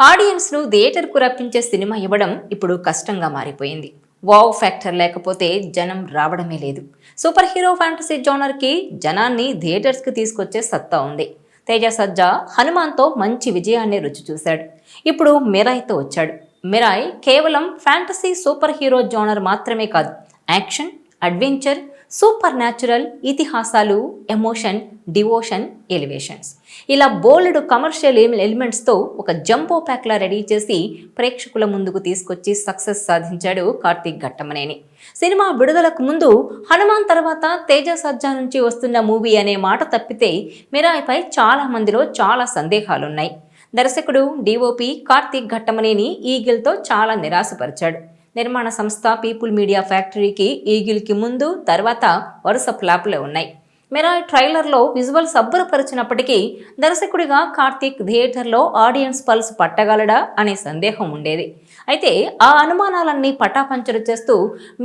ఆడియన్స్ను థియేటర్కు రప్పించే cinema ఇవ్వడం ఇప్పుడు కష్టంగా మారిపోయింది. వావ్ ఫ్యాక్టర్ లేకపోతే జనం రావడమే లేదు. సూపర్ హీరో ఫ్యాంటసీ జోనర్కి జనాన్ని థియేటర్స్కి తీసుకొచ్చే సత్తా ఉంది. తేజ సజ్జా హనుమాన్తో మంచి విజయాన్ని రుచి చూశాడు. ఇప్పుడు మిరాయ్తో వచ్చాడు. మిరాయ్ కేవలం ఫ్యాంటసీ సూపర్ హీరో జోనర్ మాత్రమే కాదు. యాక్షన్ అడ్వెంచర్ సూపర్ న్యాచురల్ ఇతిహాసాలు ఎమోషన్ డివోషన్ ఎలివేషన్స్ ఇలా బోల్డ్ కమర్షియల్ ఎలిమెంట్స్తో ఒక జంపో ప్యాక్లా రెడీ చేసి ప్రేక్షకుల ముందుకు తీసుకొచ్చి సక్సెస్ సాధించాడు కార్తీక్ ఘట్టమనేని. సినిమా విడుదలకు ముందు హనుమాన్ తర్వాత తేజ సజ్జా నుంచి వస్తున్న మూవీ అనే మాట తప్పితే మిరాయిపై చాలా మందిలో చాలా సందేహాలున్నాయి. దర్శకుడు డిఓపి కార్తీక్ ఘట్టమనేని ఈగిల్తో చాలా నిరాశపరిచాడు. నిర్మాణ సంస్థ పీపుల్ మీడియా ఫ్యాక్టరీకి ఈగిల్కి ముందు తర్వాత వరుస ఫ్లాప్లే ఉన్నాయి. మిరాయ్ ట్రైలర్లో విజువల్స్ అబ్బురపరిచినప్పటికీ దర్శకుడిగా కార్తీక్ థియేటర్లో ఆడియన్స్ పల్స్ పట్టగలడా అనే సందేహం ఉండేది. అయితే ఆ అనుమానాలన్నీ పటాపంచలు చేస్తూ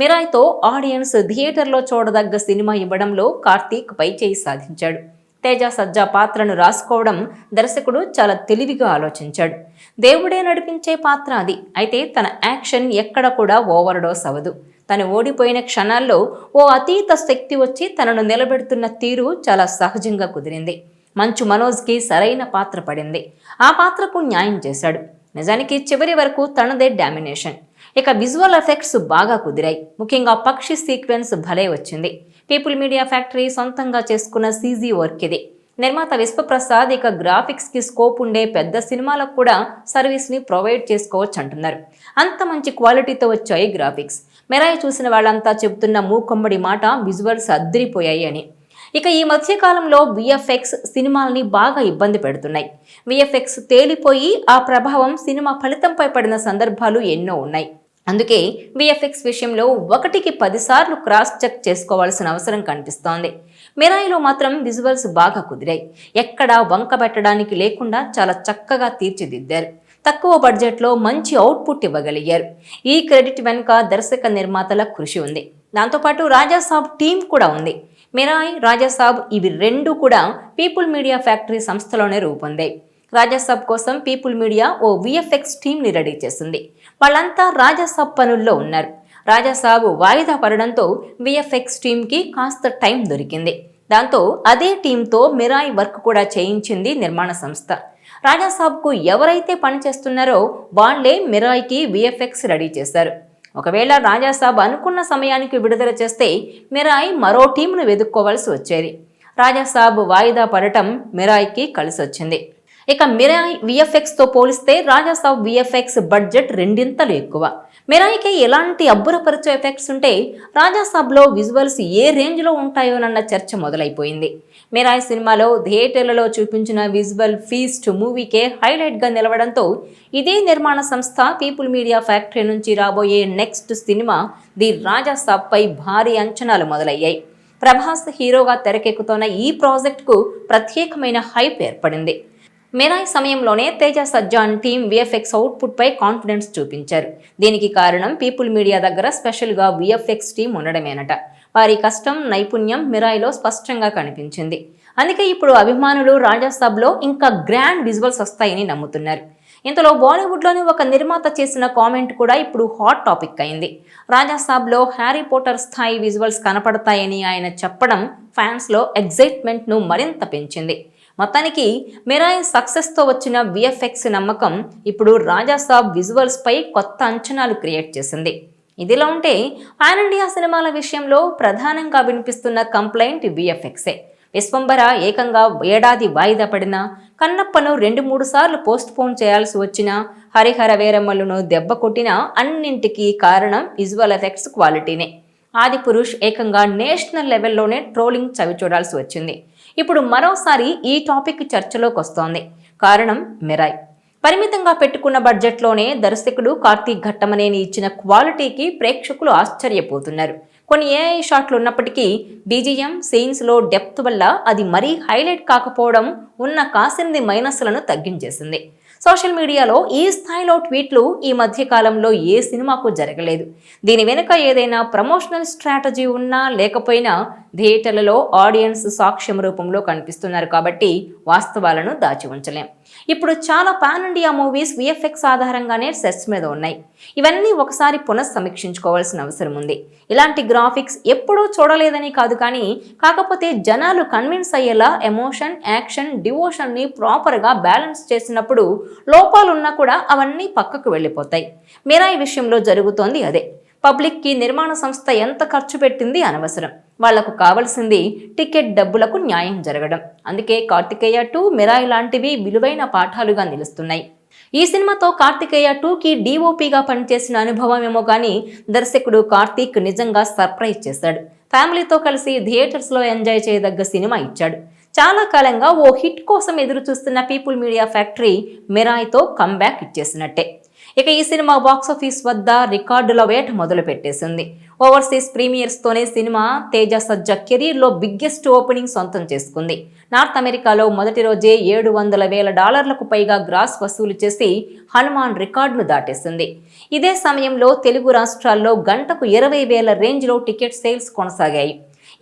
మిరాయ్తో ఆడియన్స్ థియేటర్లో చూడదగ్గ సినిమా ఇవ్వడంలో కార్తీక్ పైచేయి సాధించాడు. తేజ సజ్జా పాత్రను రాసుకోవడం దర్శకుడు చాలా తెలివిగా ఆలోచించాడు. దేవుడే నడిపించే పాత్ర అది. అయితే తన యాక్షన్ ఎక్కడ కూడా ఓవర్డోస్ అవ్వదు. తను ఓడిపోయిన క్షణాల్లో ఓ అతీత శక్తి వచ్చి తనను నిలబెడుతున్న తీరు చాలా సహజంగా కుదిరింది. మంచు మనోజ్కి సరైన పాత్ర పడింది. ఆ పాత్రకు న్యాయం చేశాడు. నిజానికి చివరి వరకు తనదే డామినేషన్. ఇక విజువల్ ఎఫెక్ట్స్ బాగా కుదిరాయి. ముఖ్యంగా పక్షి సీక్వెన్స్ భలే వచ్చింది. పీపుల్ మీడియా ఫ్యాక్టరీ సొంతంగా చేసుకున్న సీజీ వర్క్ ఇది. నిర్మాత విశ్వప్రసాద్ ఇక గ్రాఫిక్స్కి స్కోప్ ఉండే పెద్ద సినిమాలకు కూడా సర్వీస్ని ప్రొవైడ్ చేసుకోవచ్చు అంటున్నారు. అంత మంచి క్వాలిటీతో వచ్చాయి గ్రాఫిక్స్ మెరాయి చూసిన వాళ్ళంతా చెబుతున్న మూకొమ్మడి మాట విజువల్స్ అద్దరిపోయాయి అని. ఇక ఈ మధ్యకాలంలో విఎఫ్ఎక్స్ సినిమాల్ని బాగా ఇబ్బంది పెడుతున్నాయి. విఎఫ్ఎక్స్ తేలిపోయి ఆ ప్రభావం సినిమా ఫలితంపై పడిన సందర్భాలు ఎన్నో ఉన్నాయి. అందుకే విఎఫ్ఎక్స్ విషయంలో ఒకటికి పదిసార్లు క్రాస్ చెక్ చేసుకోవాల్సిన అవసరం కనిపిస్తోంది. మిరాయిలో మాత్రం విజువల్స్ బాగా కుదిరాయి. ఎక్కడా వంక పెట్టడానికి లేకుండా చాలా చక్కగా తీర్చిదిద్దారు. తక్కువ బడ్జెట్లో మంచి అవుట్పుట్ ఇవ్వగలిగారు. ఈ క్రెడిట్ వెనుక దర్శక నిర్మాతల కృషి ఉంది. దాంతోపాటు రాజాసాబ్ టీం కూడా ఉంది. మిరాయ్ రాజాసాబ్ ఇవి రెండు కూడా పీపుల్ మీడియా ఫ్యాక్టరీ సంస్థలోనే రూపొందాయి. రాజాసాబ్ కోసం పీపుల్ మీడియా ఓ విఎఫ్ఎక్స్ టీంని రెడీ చేసింది. వాళ్ళంతా రాజాసాబ్ పనుల్లో ఉన్నారు. రాజాసాబు వాయిదా పడడంతో విఎఫ్ఎక్స్ టీంకి కాస్త టైం దొరికింది. దాంతో అదే టీంతో మిరాయి వర్క్ కూడా చేయించింది నిర్మాణ సంస్థ. రాజాసాబ్కు ఎవరైతే పనిచేస్తున్నారో వాళ్ళే మిరాయ్కి విఎఫ్ఎక్స్ రెడీ చేశారు. ఒకవేళ రాజాసాబ్ అనుకున్న సమయానికి విడుదల చేస్తే మిరాయ్ మరో టీంను వెతుక్కోవాల్సి వచ్చేది. రాజాసాబ్ వాయిదా పడటం మిరాయ్కి కలిసొచ్చింది. ఇక మిరాయ్ విఎఫ్ఎక్స్తో పోలిస్తే రాజాసాబ్ విఎఫ్ఎక్స్ బడ్జెట్ రెండింతలు ఎక్కువ. మిరాయికి ఎలాంటి అబ్బురపరిచే ఎఫెక్ట్స్ ఉంటే రాజాసాబ్లో విజువల్స్ ఏ రేంజ్లో ఉంటాయోనన్న చర్చ మొదలైపోయింది. మిరాయ్ సినిమాలో థియేటర్లలో చూపించిన విజువల్ ఫీస్ట్ మూవీకే హైలైట్గా నిలవడంతో ఇదే నిర్మాణ సంస్థ పీపుల్ మీడియా ఫ్యాక్టరీ నుంచి రాబోయే నెక్స్ట్ సినిమా ది రాజాసాబ్పై భారీ అంచనాలు మొదలయ్యాయి. ప్రభాస్ హీరోగా తెరకెక్కుతోన్న ఈ ప్రాజెక్టుకు ప్రత్యేకమైన హైప్ ఏర్పడింది. మెరాయ్ సమయంలోనే తేజ సజ్జాన్ టీం విఎఫ్ఎక్స్ అవుట్పుట్పై కాన్ఫిడెన్స్ చూపించారు. దీనికి కారణం పీపుల్ మీడియా దగ్గర స్పెషల్గా విఎఫ్ఎక్స్ టీం ఉండడమేనట. వారి కష్టం నైపుణ్యం మిరాయిలో స్పష్టంగా కనిపించింది. అందుకే ఇప్పుడు అభిమానులు రాజాసాబ్లో ఇంకా గ్రాండ్ విజువల్స్ వస్తాయని నమ్ముతున్నారు. ఇంతలో బాలీవుడ్లోని ఒక నిర్మాత చేసిన కామెంట్ కూడా ఇప్పుడు హాట్ టాపిక్ అయింది. రాజాసాబ్లో హ్యారీ పోటర్ స్థాయి విజువల్స్ కనపడతాయని ఆయన చెప్పడం ఫ్యాన్స్లో ఎగ్జైట్మెంట్ను మరింత పెంచింది. మొత్తానికి మిరాయి సక్సెస్తో వచ్చిన విఎఫ్ఎక్స్ నమ్మకం ఇప్పుడు రాజాసాబ్ విజువల్స్పై కొత్త అంచనాలు క్రియేట్ చేసింది. ఇదిలా ఉంటే పాన్ ఇండియా సినిమాల విషయంలో ప్రధానంగా వినిపిస్తున్న కంప్లైంట్ విఎఫ్ఎక్సే విశ్వంబర ఏకంగా ఏడాది వాయిదా పడినా కన్నప్పను రెండు మూడు సార్లు పోస్ట్ పోన్ చేయాల్సి వచ్చినా హరిహర వీరమ్మలను దెబ్బ కొట్టినా అన్నింటికీ కారణం విజువల్ ఎఫెక్ట్స్ క్వాలిటీనే ఆది పురుష్ ఏకంగా నేషనల్ లెవెల్లోనే ట్రోలింగ్ చవిచూడాల్సి వచ్చింది. ఇప్పుడు మరోసారి ఈ టాపిక్ చర్చలోకి వస్తోంది. కారణం మిరాయ్. పరిమితంగా పెట్టుకున్న బడ్జెట్లోనే దర్శకుడు కార్తీక్ ఘట్టమనేని ఇచ్చిన క్వాలిటీకి ప్రేక్షకులు ఆశ్చర్యపోతున్నారు. కొన్ని ఏఐ షాట్లు ఉన్నప్పటికీ బీజిఎం సీన్స్లో డెప్త్ వల్ల అది మరీ హైలైట్ కాకపోవడం ఉన్న కాసింది మైనస్లను తగ్గించేసింది. సోషల్ మీడియాలో ఈ స్థాయిలో ట్వీట్లు ఈ మధ్య కాలంలో ఏ సినిమాకు జరగలేదు? దీని వెనుక ఏదైనా ప్రమోషనల్ స్ట్రాటజీ ఉన్నా లేకపోయినా థియేటర్లలో ఆడియన్స్ సాక్ష్యం రూపంలో కనిపిస్తున్నారు కాబట్టి వాస్తవాలను దాచి ఉంచలేం. ఇప్పుడు చాలా పాన్ ఇండియా మూవీస్ విఎఫ్ఎక్స్ ఆధారంగానే సెట్స్ మీద ఉన్నాయి. ఇవన్నీ ఒకసారి పునఃసమీక్షించుకోవాల్సిన అవసరం ఉంది. ఇలాంటి గ్రాఫిక్స్ ఎప్పుడూ చూడలేదని కాదు కానీ కాకపోతే జనాలు కన్విన్స్ అయ్యేలా ఎమోషన్ యాక్షన్ డివోషన్ని ప్రాపర్గా బ్యాలెన్స్ చేసినప్పుడు లోపాలున్నా కూడా అవన్నీ పక్కకు వెళ్ళిపోతాయి. మీరాయి విషయంలో జరుగుతోంది అదే. పబ్లిక్కి నిర్మాణ సంస్థ ఎంత ఖర్చు పెట్టింది అనవసరం. వాళ్ళకు కావలసింది టికెట్ డబ్బులకు న్యాయం జరగడం. అందుకే కార్తికేయ టూ మిరాయి లాంటివి విలువైన పాఠాలుగా నిలుస్తున్నాయి. ఈ సినిమాతో కార్తికేయ టూకి డీఓపీగా పనిచేసిన అనుభవం ఏమో కానీ దర్శకుడు కార్తీక్ నిజంగా సర్ప్రైజ్ చేశాడు. ఫ్యామిలీతో కలిసి థియేటర్స్లో ఎంజాయ్ చేయదగ్గ సినిమా ఇచ్చాడు. చాలా కాలంగా ఓ హిట్ కోసం ఎదురు చూస్తున్న పీపుల్ మీడియా ఫ్యాక్టరీ మిరాయ్తో కంబ్యాక్ ఇచ్చేసినట్టే. ఇక ఈ సినిమా బాక్సాఫీస్ వద్ద రికార్డుల వేట మొదలు పెట్టేసింది ఓవర్సీస్ ప్రీమియర్స్తోనే సినిమా తేజ సజ్జ కెరీర్లో బిగ్గెస్ట్ ఓపెనింగ్ సొంతం చేసుకుంది. నార్త్ అమెరికాలో మొదటి రోజే ఏడు వందల వేల డాలర్లకు పైగా గ్రాస్ వసూలు చేసి హనుమాన్ రికార్డును దాటేసింది. ఇదే సమయంలో తెలుగు రాష్ట్రాల్లో గంటకు ఇరవై వేల రేంజ్లో టికెట్ సేల్స్ కొనసాగాయి.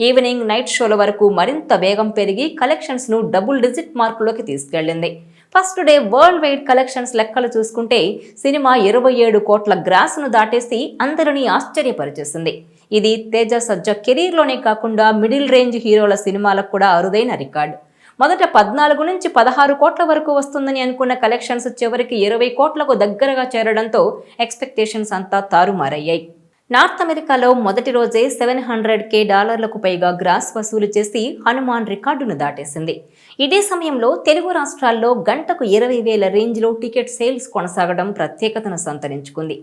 ఈవినింగ్ నైట్ షోల వరకు మరింత వేగం పెరిగి కలెక్షన్స్ను డబుల్ డిజిట్ మార్కులోకి తీసుకెళ్ళింది first day world wide collections లెక్కలు చూసుకుంటే సినిమా ఇరవై ఏడు కోట్ల గ్రాస్ను దాటేసి అందరినీ ఆశ్చర్యపరిచేసింది. ఇది తేజ సజ్జ కెరీర్లోనే కాకుండా మిడిల్ రేంజ్ హీరోల సినిమాలకు కూడా అరుదైన రికార్డు. మొదట పద్నాలుగు నుంచి పదహారు కోట్ల వరకు వస్తుందని అనుకున్న కలెక్షన్స్ చివరికి ఇరవై కోట్లకు దగ్గరగా చేరడంతో ఎక్స్పెక్టేషన్స్ అంతా తారుమారయ్యాయి. నార్త్ అమెరికాలో మొదటి రోజే సెవెన్ హండ్రెడ్ కే డాలర్లకు పైగా గ్రాస్ వసూలు చేసి హనుమాన్ రికార్డును దాటేసింది. ఇదే సమయంలో తెలుగు రాష్ట్రాల్లో గంటకు ఇరవై వేల రేంజ్లో టికెట్ సేల్స్ కొనసాగడం ప్రత్యేకతను సంతరించుకుంది.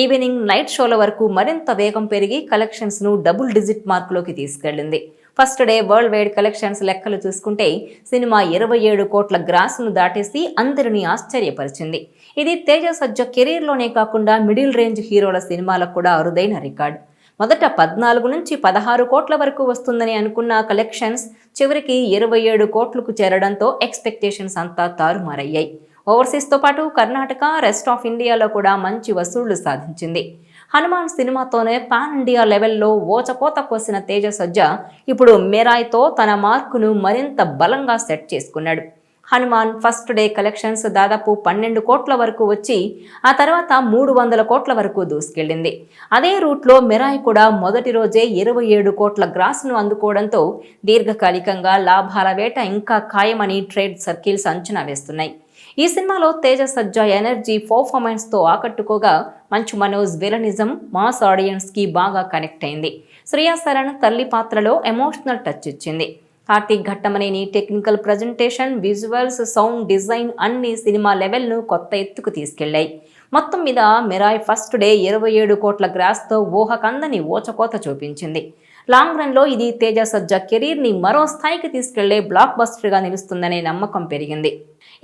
ఈవినింగ్ నైట్ షోల వరకు మరింత వేగం పెరిగి కలెక్షన్స్ను డబుల్ డిజిట్ మార్కులోకి తీసుకెళ్ళింది first day world wide collections లెక్కలు చూసుకుంటే సినిమా ఇరవై ఏడు కోట్ల గ్రాస్ను దాటేసి అందరినీ ఆశ్చర్యపరిచింది. ఇది తేజ సజ్జ కెరీర్లోనే కాకుండా మిడిల్ రేంజ్ హీరోల సినిమాలకు కూడా అరుదైన రికార్డు. మొదట పద్నాలుగు నుంచి పదహారు కోట్ల వరకు వస్తుందని అనుకున్న కలెక్షన్స్ చివరికి ఇరవై ఏడు కోట్లకు చేరడంతో ఎక్స్పెక్టేషన్స్ అంతా తారుమారయ్యాయి. ఓవర్సీస్తో పాటు కర్ణాటక రెస్ట్ ఆఫ్ ఇండియాలో కూడా మంచి వసూళ్ళు సాధించింది. హనుమాన్ సినిమాతోనే పాన్ ఇండియా లెవెల్లో ఓచకోత కోసిన తేజ సజ్జ ఇప్పుడు మెరాయ్తో తన మార్కును మరింత బలంగా సెట్ చేసుకున్నాడు. హనుమాన్ ఫస్ట్ డే కలెక్షన్స్ దాదాపు పన్నెండు కోట్ల వరకు వచ్చి ఆ తర్వాత మూడు వందల కోట్ల వరకు దూసుకెళ్ళింది అదే రూట్లో మెరాయ్ కూడా మొదటి రోజే ఇరవై ఏడు కోట్ల గ్రాస్ను అందుకోవడంతో దీర్ఘకాలికంగా లాభాల వేట ఇంకా ఖాయమని ట్రేడ్ సర్కిల్స్ అంచనా వేస్తున్నాయి. ఈ సినిమాలో తేజ సజ్జా energy పర్ఫార్మెన్స్తో ఆకట్టుకోగా Manchu Manoj villainism mass ఆడియన్స్కి బాగా కనెక్ట్ అయింది. శ్రేయా సరణ్ తల్లి పాత్రలో ఎమోషనల్ టచ్ ఇచ్చింది. Karthik Ghattamaneni technical presentation visuals sound design అన్ని సినిమా లెవెల్ను కొత్త ఎత్తుకు తీసుకెళ్ళాయి మొత్తం మీద మిరాయ్ ఫస్ట్ డే ఇరవై ఏడు కోట్ల గ్రాస్తో ఊహకందని ఓచకోత చూపించింది. లాంగ్ రన్లో ఇది తేజ సజ్జా కెరీర్ని మరో స్థాయికి తీసుకెళ్ళే బ్లాక్ బస్టర్గా నిలుస్తుందనే నమ్మకం పెరిగింది.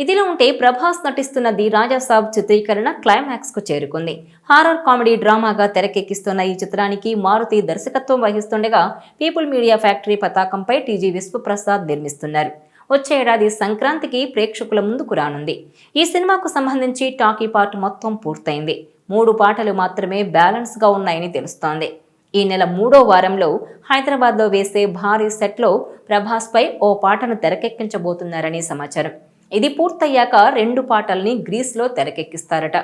ఇదిలో ఉంటే ప్రభాస్ నటిస్తున్న ది రాజాసాబ్ చిత్రీకరణ క్లైమాక్స్కు చేరుకుంది. హారర్ కామెడీ డ్రామాగా తెరకెక్కిస్తున్న ఈ చిత్రానికి మారుతి దర్శకత్వం వహిస్తుండగా పీపుల్ మీడియా ఫ్యాక్టరీ పతాకంపై టీజీ విశ్వప్రసాద్ నిర్మిస్తున్నారు. వచ్చే ఏడాది సంక్రాంతికి ప్రేక్షకుల ముందుకు రానుంది. ఈ సినిమాకు సంబంధించి టాకీ పార్ట్ మొత్తం పూర్తయింది. మూడు పాటలు మాత్రమే బ్యాలెన్స్గా ఉన్నాయని తెలుస్తోంది. ఈ నెల మూడో వారంలో హైదరాబాద్లో వేసే భారీ సెట్లో ప్రభాస్పై ఓ పాటను తెరకెక్కించబోతున్నారని సమాచారం. ఇది పూర్తయ్యాక రెండు పాటల్ని గ్రీస్లో తెరకెక్కిస్తారట.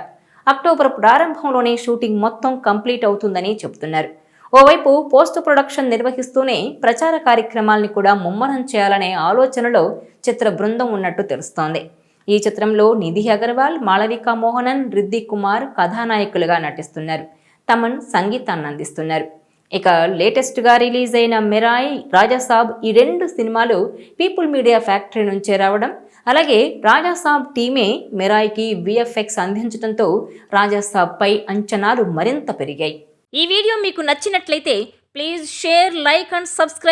అక్టోబర్ ప్రారంభంలోనే షూటింగ్ మొత్తం కంప్లీట్ అవుతుందని చెబుతున్నారు. ఓవైపు పోస్ట్ ప్రొడక్షన్ నిర్వహిస్తూనే ప్రచార కార్యక్రమాల్ని కూడా ముమ్మరం చేయాలనే ఆలోచనలో చిత్ర బృందం ఉన్నట్టు తెలుస్తోంది. ఈ చిత్రంలో నిధి అగర్వాల్ మాళవికా మోహనన్ రిద్ది కుమార్ కథానాయకులుగా నటిస్తున్నారు. తమన్ సంగీతాన్ని అందిస్తున్నారు. ఇక లేటెస్ట్గా రిలీజ్ అయిన మెరాయి రాజాసాబ్ ఈ రెండు సినిమాలు పీపుల్ మీడియా ఫ్యాక్టరీ నుంచే రావడం. అలాగే రాజాసాబ్ టీమే మెరాయ్కి విఎఫ్ఎక్స్ అందించడంతో రాజాసాబ్ పై అంచనాలు మరింత పెరిగాయి. ఈ వీడియో మీకు నచ్చినట్లయితే please share like and subscribe